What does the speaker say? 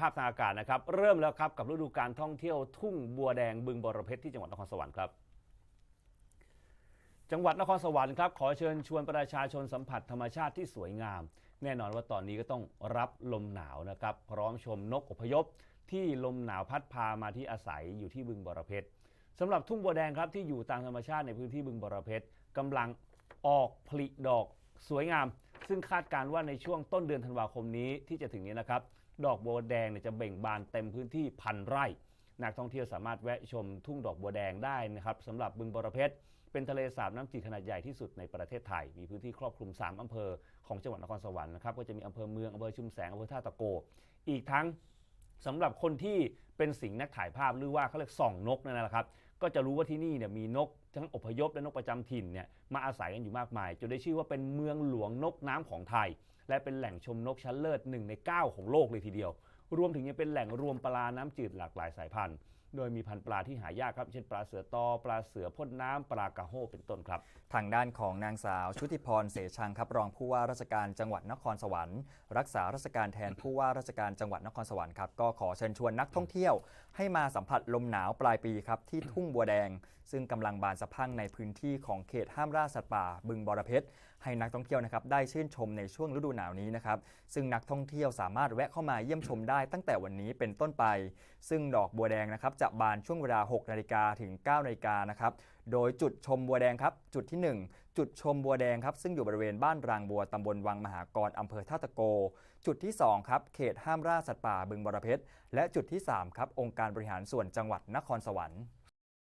ภาพทางอากาศนะครับ เริ่มแล้วครับกับฤดูการท่องเที่ยวทุ่งบัวแดงบึงบรเพชรที่จังหวัดนครสวรรค์ครับ จังหวัดนครสวรรค์ครับขอเชิญชวนประชาชนสัมผัสธรรมชาติที่สวยงาม แน่นอนว่าตอนนี้ก็ต้องรับลมหนาวนะครับ พร้อมชมนกอพยพ ที่ลมหนาวพัดพามาที่อาศัยอยู่ที่บึงบรเพชรสำหรับทุ่งบัวแดงครับที่อยู่ตามธรรมชาติในพื้นที่บึงบรเพชรกำลังออกผลิดอกสวยงาม ซึ่งคาดการณ์ว่าในช่วงต้นเดือนธันวาคมนี้ที่จะถึงนี้นะครับ ดอกบัวแดงเนี่ยจะเบ่งบานเต็มพื้นที่พันไร่ นักท่องเที่ยวสามารถแวะชมทุ่งดอกบัวแดงได้นะครับสำหรับบึงบรเพชรเป็นทะเลสาบน้ำจืดขนาดใหญ่ที่สุดในประเทศไทย มีพื้นที่ครอบคลุม 3อำเภอของจังหวัดนครสวรรค์นะครับ ก็จะมีอำเภอเมืองอำเภอชุมแสงอำเภอท่าตะโก อีกทั้งสำหรับคนที่เป็นสิงห์นักถ่ายภาพหรือว่าเขาเรียกส่องนกนั่นแหละครับ ก็จะรู้ว่าที่นี่เนี่ยมีนกทั้งอพยพและนกประจำถิ่นเนี่ยมาอาศัยกันอยู่มากมายจนได้ชื่อว่าเป็นเมืองหลวงนกน้ำของไทย และเป็นแหล่งชมนกชั้นเลิศหนึ่งใน 9 ของโลกเลยทีเดียว รวมถึงยังเป็นแหล่งรวมปลาน้ำจืดหลากหลายสายพันธุ์ โดยมีพันธุ์ปลาที่หายากครับเช่นปลาเสือตอปลาเสือพ่นน้ำปลากระโฮเป็นต้นครับ ทางด้านของนางสาวชุติพรเสชังครับรองผู้ว่าราชการจังหวัดนครสวรรค์รักษาราชการแทนผู้ว่าราชการจังหวัดนครสวรรค์ครับก็ขอเชิญชวนนักท่องเที่ยว ให้มาสัมผัสลมหนาวปลายปีครับที่ทุ่งบัวแดง ซึ่งกำลังบานสะพรั่งในพื้นที่ของเขตห้ามล่าสัตว์ป่า บึงบอระเพชรให้นักท่องเที่ยวนะครับได้ชื่นชมในช่วงฤดูหนาวนี้นะครับซึ่งนักท่องเที่ยวสามารถแวะเข้ามาเยี่ยมชมได้ตั้งแต่วันนี้เป็นต้นไป ซึ่งดอกบัวแดงนะครับจะจะบานช่วงเวลา 6 นาฬิกาถึง 9 นาฬิกานะครับ โดยจุดชมบัวแดงครับ จุดที่ 1 จุดชมบัวแดงครับ ซึ่งอยู่บริเวณบ้านรางบัวตำบลวังมหากรอำเภอท่าตะโก จุดที่ 2 ครับ เขตห้ามล่าสัตว์ป่าบึงบรเพชร และจุดที่ 3 ครับ องค์การบริหารส่วนจังหวัดนครสวรรค์